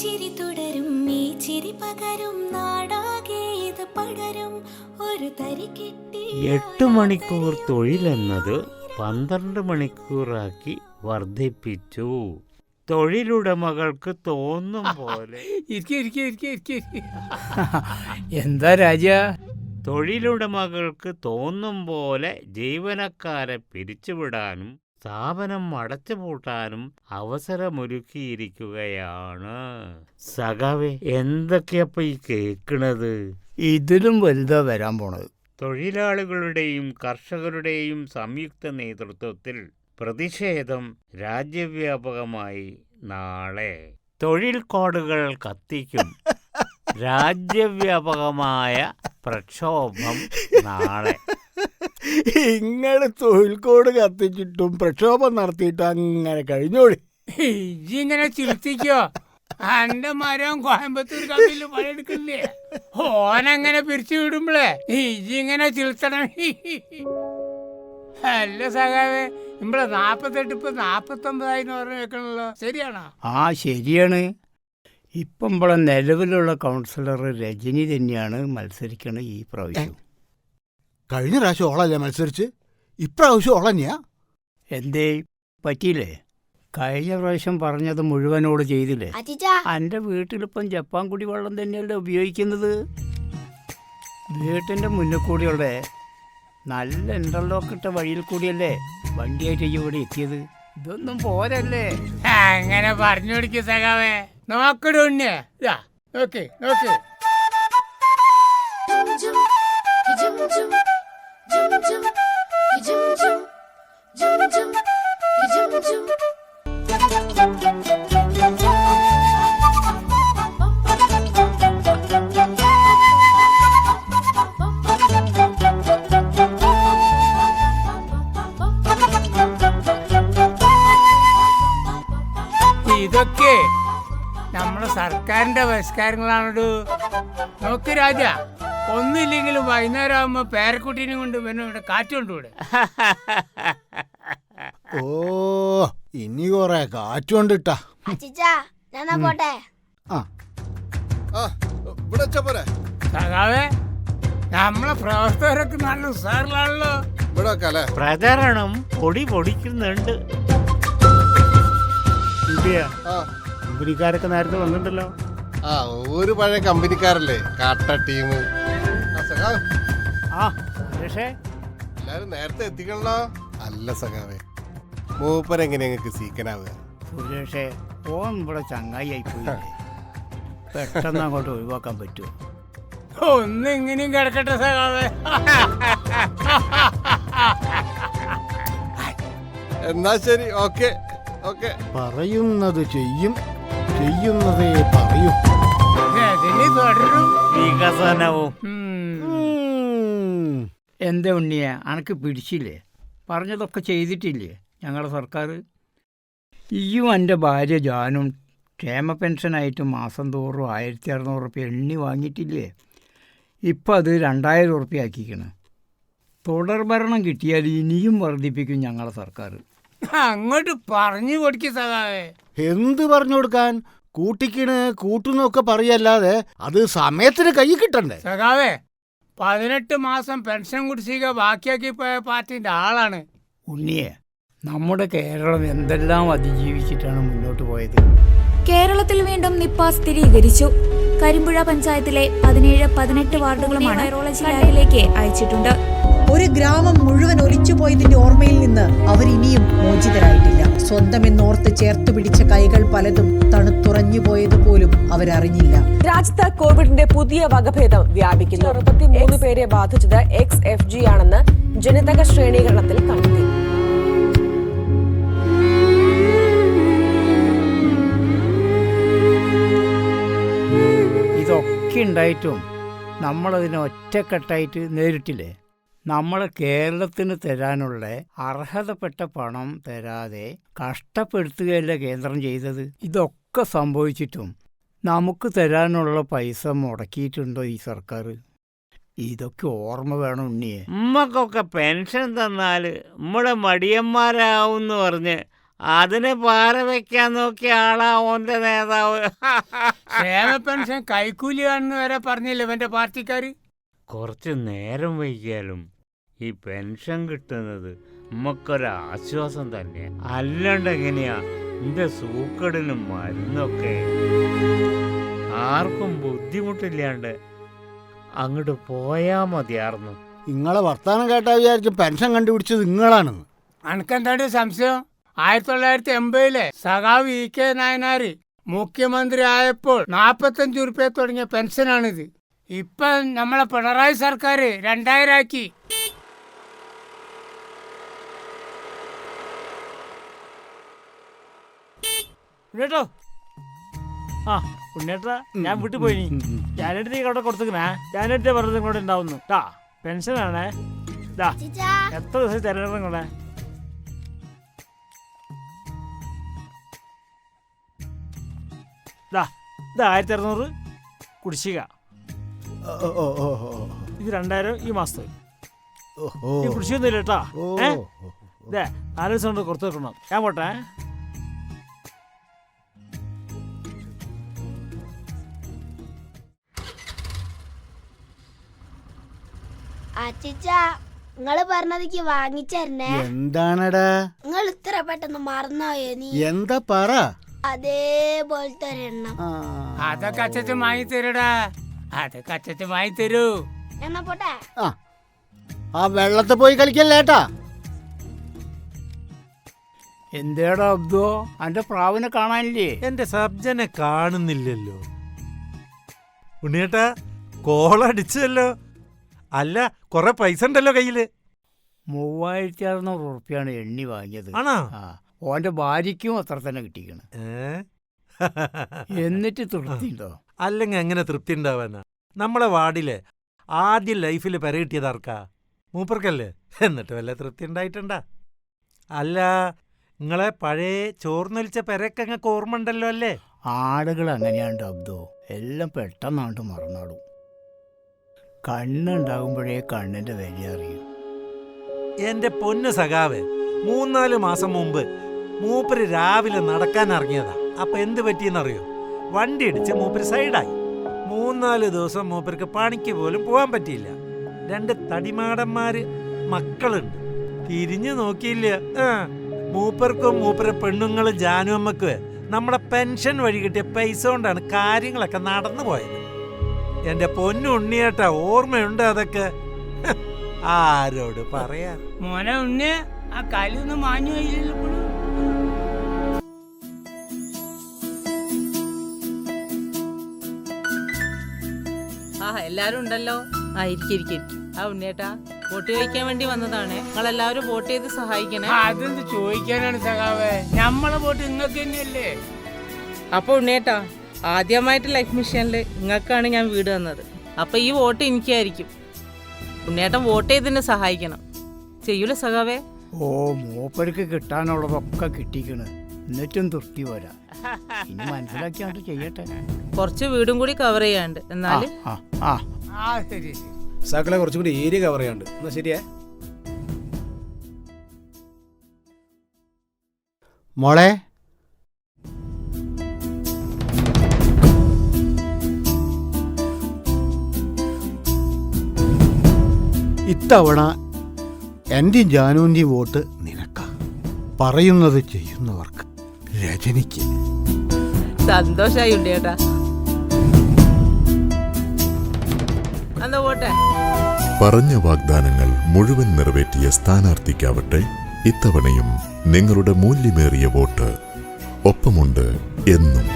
ചിരി തുടരും ഈ ചിരി പകരും നാടാകെ ഇത് പകരും. ഒരു തരി കിട്ടി എട്ട് മണിക്കൂർ തൊഴിലെന്നത് പന്ത്രണ്ട് മണിക്കൂറാക്കി വർദ്ധിപ്പിച്ചു. തൊഴിലുടമകൾക്ക് തോന്നും പോലെ. ഇരിക്കെ ഇരിക്കെ ഇരിക്കെ ഇരിക്കെ. എന്താ രാജ? തൊഴിലുടമകൾക്ക് തോന്നും പോലെ ജീവനക്കാരെ പിരിച്ചുവിടാനും സ്ഥാപനം അടച്ചുപൂട്ടാനും അവസരമൊരുക്കിയിരിക്കുകയാണ്. സഖാവെ എന്തൊക്കെയപ്പ ഈ കേക്കണത് ഇതിലും വലുതാ വരാൻ പോണത്. തൊഴിലാളികളുടെയും കർഷകരുടെയും സംയുക്ത നേതൃത്വത്തിൽ പ്രതിഷേധം രാജ്യവ്യാപകമായി നാളെ. തൊഴിൽ കോഡുകൾ കത്തിക്കും. രാജ്യവ്യാപകമായ പ്രക്ഷോഭം നാളെ. ഇങ്ങൾ തൊഴിൽക്കോട് കത്തിച്ചിട്ടും പ്രക്ഷോഭം നടത്തിയിട്ട് അങ്ങനെ കഴിഞ്ഞോളി. ഇങ്ങനെ ചിരിപ്പിക്കോ അന്റെ മരം കോയമ്പത്തൂർ കമ്പിയിൽ പണിയെടുക്കില്ലേ? ഓനങ്ങനെ പിരിച്ചു വിടുമ്പളേ ഇങ്ങനെ ചിരിത്തണം അല്ല സഖാവേ നമ്മളെ നാപ്പത്തെട്ട് ഇപ്പൊ നാപ്പത്തൊമ്പതായിരം പറഞ്ഞു വെക്കണല്ലോ ശരിയാണോ? ആ ശരിയാണ്. ഇപ്പം ഇവിടെ നിലവിലുള്ള കൗൺസിലർ രജനി തന്നെയാണ് മത്സരിക്കണ ഈ പ്രാവശ്യം. കഴിഞ്ഞ പ്രാവശ്യം ഓളല്ലേ മത്സരിച്ച്? ഇപ്രാവശ്യം ഓളന്നെയാ? എന്തേ പറ്റിയില്ലേ? കഴിഞ്ഞ പ്രാവശ്യം പറഞ്ഞത് മുഴുവനോട് ചെയ്തില്ലേ? എന്റെ വീട്ടിലിപ്പം ജപ്പാൻ കുടിവെള്ളം തന്നെയല്ലേ ഉപയോഗിക്കുന്നത്? വീട്ടിന്റെ മുന്നിൽ കൂടിയുള്ള നല്ല ഇന്റർലോക്ക് ഇട്ട വഴിയിൽ കൂടിയല്ലേ വണ്ടിയായിട്ട് ഇവിടെ എത്തിയത്? ഇതൊന്നും പോരല്ലേ? അങ്ങനെ പറഞ്ഞു കൊടുക്ക സഖാവേ. നോക്കട നോക്ക് നോക്ക്. ഇതൊക്കെ നമ്മുടെ സർക്കാരിന്റെ പരിഷ്കാരങ്ങളാണോ നോക്ക് രാജ. ഒന്നുമില്ലെങ്കിലും വൈകുന്നേരം ആകുമ്പോ പേരക്കുട്ടീനെ കൊണ്ട് പിന്നെ ഇവിടെ കാറ്റ് കൊണ്ടുവിടെ ഓ ഇനി കൊറേ കാറ്റുകൊണ്ടിട്ടാ അജിജാ ഞാൻ പോട്ടെ. ആ. ഇവിടെ വെച്ചാ പോരെ. സഖാവേ നമ്മളെ പ്രവർത്തകരൊക്കെ നല്ല ഉസാറിലാണല്ലോ. ഇവിടെ വെക്കാല്ലേ? പ്രചരണം പൊടി പൊടിക്കുന്നുണ്ട്. ആ. കമ്പനിക്കാരൊക്കെ നേരത്തെ വന്നിട്ടുണ്ടല്ലോ. ആ ഒരു പഴയ കമ്പനിക്കാരല്ലേ കാട്ട ടീം. ആ. സുരേഷേ. എല്ലാരും നേരത്തെ എത്തിക്കണല്ലോ. അല്ല സഖാവേ മൂപ്പർ ഞങ്ങൾക്ക് സീക്കനാവുക സുരേഷേ ഓൻ ഇവിടെ ചങ്ങായി ആയിപ്പോയില്ലേ പെട്ടെന്ന് അങ്ങോട്ട് ഒഴിവാക്കാൻ പറ്റുമോ? ഒന്ന് ഇങ്ങനെയും കിടക്കട്ടെ സഖാവേ. എന്നാ ശരി ഓക്കെ ഓക്കെ. പറയുന്നത് ചെയ്യും ചെയ്യുന്നതേ പറയൂ. വികസനവും. എന്താ ഉണ്ണിയെ? അനക്ക് പിടിച്ചില്ലേ? പറഞ്ഞതൊക്കെ ചെയ്തിട്ടില്ലേ ഞങ്ങളുടെ സർക്കാർ ഇയ്യും എന്റെ ഭാര്യ ജാനും ക്ഷേമ പെൻഷനായിട്ട് മാസം തോറും ആയിരത്തി അറുന്നൂറ് റുപ്യ എണ്ണി വാങ്ങിയിട്ടില്ലേ? ഇപ്പം അത് രണ്ടായിരം റുപ്യ ആക്കിക്കണ്. തുടർഭരണം കിട്ടിയാൽ ഇനിയും വർദ്ധിപ്പിക്കും ഞങ്ങളുടെ സർക്കാർ അങ്ങോട്ട് പറഞ്ഞു കൊടുക്കി സഖാവേ. എന്ത് പറഞ്ഞു കൊടുക്കാൻ? കൂട്ടിക്കിണ് കൂട്ടുന്നൊക്കെ പറയല്ലാതെ അത് സമയത്തിന് കൈ കിട്ടണ്ടേ? സഖാവേ പതിനെട്ട് മാസം പെൻഷൻ കുടിശ്ശിക ബാക്കിയാക്കി പോയ പാർട്ടിന്റെ ആളാണ്. ഉണ്ണിയെ നമ്മുടെ കേരളം എന്തെല്ലാം അതിജീവിച്ചിട്ടാണ് മുന്നോട്ട് പോയത്? കേരളത്തിൽ വീണ്ടും നിപ്പ സ്ഥിരീകരിച്ചു. കരിമ്പുഴ പഞ്ചായത്തിലെ പതിനേഴ് പതിനെട്ട് വാർഡുകളുമാണ് വൈറോളജി ലാബിലേക്ക് അയച്ചിട്ടുണ്ട്. ഒരു ഗ്രാമം മുഴുവൻ ഒലിച്ചുപോയതിന്റെ ഓർമ്മയിൽ നിന്ന് അവർ ഇനിയും മോചിതരായിട്ടില്ല. സ്വന്തമെന്നോർത്ത് ചേർത്തു പിടിച്ച കൈകൾ പലതും തണുത്തുറഞ്ഞു പോയത് പോലും അവരറിഞ്ഞില്ല. രാജ്യത്ത് കോവിഡിന്റെ പുതിയ വകഭേദം വ്യാപിക്കുന്നു. അറുപത്തിമൂന്ന് പേരെ ബാധിച്ചത് എക്സ് എഫ് ജി ആണെന്ന് ജനിതക ശ്രേണീകരണത്തിൽ കണ്ടെത്തി. ഇതൊക്കെ ഉണ്ടായിട്ടും നമ്മളതിനെ ഒറ്റക്കെട്ടായിട്ട് നേരിട്ടില്ലേ? നമ്മളെ കേരളത്തിന് തരാനുള്ള അർഹതപ്പെട്ട പണം തരാതെ കഷ്ടപ്പെടുത്തുകയല്ല കേന്ദ്രം ചെയ്തത്. ഇതൊക്കെ സംഭവിച്ചിട്ടും നമുക്ക് തരാനുള്ള പൈസ മുടക്കിയിട്ടുണ്ടോ ഈ സർക്കാർ? ഇതൊക്കെ ഓർമ്മ വേണം ഉണ്ണിയെ. ഉമ്മക്കൊക്കെ പെൻഷൻ തന്നാൽ നമ്മളെ മടിയന്മാരാവും പറഞ്ഞ് അതിന് പാര വെക്കാൻ നോക്കിയ ആളാ ഓന്റെ നേതാവ്. ക്ഷേമ പെൻഷൻ കൈക്കൂലിയാണെന്ന് വരെ പറഞ്ഞില്ല ഇവന്റെ പാർട്ടിക്കാര്? കുറച്ച് നേരം വൈകിയാലും ഈ പെൻഷൻ കിട്ടുന്നത് നമുക്കൊരാശ്വാസം തന്നെ. അല്ലാണ്ട് എങ്ങനെയാ? എന്റെ സൂക്കടിനും മരുന്നൊക്കെ. ആർക്കും ബുദ്ധിമുട്ടില്ലാണ്ട് അങ്ങോട്ട് പോയാ മതിയായിരുന്നു നിങ്ങളെ വർത്താനം കേട്ടാ വിചാരിച്ചു പെൻഷൻ കണ്ടുപിടിച്ചത് നിങ്ങളാണെന്ന് അനക്കെന്താണ് സംശയം? ആയിരത്തി തൊള്ളായിരത്തി എൺപതിലെ സഖാവ് ഇ കെ നായനാരി മുഖ്യമന്ത്രി ആയപ്പോൾ നാൽപ്പത്തഞ്ച് ഉറുപ്പ്യ തുടങ്ങിയ പെൻഷനാണിത്. ഇപ്പൊ നമ്മളെ പിണറായി സർക്കാർ രണ്ടായിരം ആക്കി കേട്ടോ ആ ഉണ്ണേട്ടാ ഞാൻ വിട്ടു പോയി ഞാനെടുത്ത് നീ അവിടെ കൊടുത്തേക്കണേ ഞാനെടുത്ത് പറഞ്ഞത് ഇങ്ങോട്ട് ഉണ്ടാവുന്നു ടാ പെൻഷനാണേ ദാ എത്ര ദിവസം തരണം നിങ്ങളെ? ദാ ഇത് ആയിരത്തി അറുന്നൂറ് കുടിശ്ശിക. ഇത് രണ്ടായിരം ഈ മാസത്തെ ഓ, ഓ, ഈ ഇല്ല കേട്ടാ. ഓ, ഏ. ഇതേ നാല് ദിവസം കൊണ്ട് കൊടുത്തു വെക്കണം. ഞാൻ പോട്ടെ. നിങ്ങൾ പറഞ്ഞതിക്ക് വാങ്ങിച്ചേരണേ. എന്താണടാ? നിങ്ങൾ ഇത്ര പെട്ടെന്ന് മറന്നോയോ നീ? എന്താ പറ? അതേപോലത്തെ ഒരെണ്ണം. ആ. അതൊക്കെ അച്ഛൻ വാങ്ങി തരൂടാ അതൊക്കെ അച്ഛൻ വാങ്ങി തരൂ. എന്നാ പോട്ടെ. ആ ആ വെള്ളത്തിൽ പോയി കളിക്കല്ലേട്ടാ എന്തേടാ അബ്ദോ? അന്റെ പ്രാവിനെ കാണാനില്ലേ? എന്റെ സബ്ജനെ കാണുന്നില്ലല്ലോ. ഉണ്ണിയേട്ടാ കോളടിച്ചല്ലോ അല്ല കൊറേ പൈസ ഉണ്ടല്ലോ കയ്യിൽ. മൂവായിരത്തി അറുന്നൂറ് ഉറുപ്പ്യാണ് എണ്ണി വാങ്ങിയത്. ആണോ? ആ ഓന്റെ ഭാര്യയ്ക്കും അത്ര തന്നെ കിട്ടിക്കണം എന്നിട്ട് തൃപ്തിയുണ്ടോ അല്ലെങ്കിൽ എങ്ങനെ തൃപ്തി ഉണ്ടാവാനാ നമ്മളെ വാർഡിലെ ആദ്യം ലൈഫിൽ പെര കിട്ടിയതാർക്കാ മൂപ്പർക്കല്ലേ? എന്നിട്ട് വല്ല തൃപ്തി ഉണ്ടായിട്ടുണ്ടാ അല്ല നിങ്ങളെ പഴയ ചോർന്നൊലിച്ച പെരയൊക്കെ അങ്ങക്ക് ഓർമ്മ ഉണ്ടല്ലോ അല്ലേ? ആടുകൾ അങ്ങനെയാണ്ട് അബ്ദോ? എല്ലാം പെട്ടെന്നാണ്ട് മറന്നാടും. കണ്ണുണ്ടാകുമ്പോഴേ കണ്ണിന്റെ വില അറിയും. എന്റെ പൊന്നു സഖാവ് മൂന്നാൽ മാസം മുമ്പ് മൂപ്പര് രാവിലെ നടക്കാൻ ഇറങ്ങിയതാ. അപ്പൊ എന്ത് പറ്റിയെന്നറിയോ? വണ്ടി ഇടിച്ച് മൂപ്പര് സൈഡായി. മൂന്നാൽ ദിവസം മൂപ്പർക്ക് പണിക്ക് പോലും പോകാൻ പറ്റിയില്ല. രണ്ട് തടിമാടന്മാര് മക്കളുണ്ട്. തിരിഞ്ഞു നോക്കിയില്ല. മൂപ്പർക്കും മൂപ്പരെ പെണ്ണുങ്ങളും ജാനുവമ്മക്ക് നമ്മുടെ പെൻഷൻ വഴി കിട്ടിയ പൈസ കൊണ്ടാണ് കാര്യങ്ങളൊക്കെ നടന്നു പോയത്. എന്റെ പൊന്നു ഉണ്ണിയേട്ട ഓർമ്മയുണ്ട് അതൊക്കെ. ആരോട് പറയാ? മോനെ ഉണ്ണി ആ കലൊന്നും മാഞ്ഞു പോയില്ലല്ലോ എല്ലാരും ഉണ്ടല്ലോ ആ ഇരിക്കും ഇരിക്കും ഇരിക്കും ആ ഉണ്ണിയേട്ടാ വോട്ട് ചോദിക്കാൻ വേണ്ടി വന്നതാണ്. നിങ്ങളെല്ലാവരും വോട്ട് ചെയ്ത് സഹായിക്കണേ. അതെന്ത് ചോദിക്കാനാണ് സഖാവേ? നമ്മളെ വോട്ട് നിങ്ങൾക്ക് തന്നെയല്ലേ? അപ്പൊ ഉണ്ണിയേട്ടാ ആദ്യമായിട്ട് ലൈഫ് മിഷനിൽ നിങ്ങൾക്കാണ് ഞാൻ വീട് തന്നത്. അപ്പൊ ഈ വോട്ട് എനിക്കായിരിക്കും. ഉണ്ണിയേട്ടൻ വോട്ട് ചെയ്തിനെ സഹായിക്കണം. ചെയ്യൂല സഖാവേ? ഓ മൂപ്പർക്ക് കിട്ടാനുള്ളതൊക്കെ കിട്ടിക്കണ്. എന്നിട്ടും തൃപ്തി പോരാ. ഇനി മനസ്സിലാക്കിയാണ്ട് ചെയ്യട്ടെ. കുറച്ച് വീടും കൂടി കവർ ചെയ്യാണ്ട്. എന്നാൽ എന്നാൽ? ആ ആ ആ. ശരി ശരി. സാക്കളെ കുറച്ചും കൂടി ഏരിയ കവർ ചെയ്യാണ്ട്. എന്നാ ശരിയാ. മോളെ? ഇത്തവണ എന്റെയും ജാനുവിന്റെയും വോട്ട് നിനക്കാ. പറയുന്നത് ചെയ്യുന്നവർക്ക്. രജനിക്ക്. സന്തോഷായി വോട്ടെ പറഞ്ഞ വാഗ്ദാനങ്ങൾ മുഴുവൻ നിറവേറ്റിയ സ്ഥാനാർത്ഥിക്കാവട്ടെ ഇത്തവണയും നിങ്ങളുടെ മൂല്യമേറിയ വോട്ട് ഒപ്പമുണ്ട് എന്നും.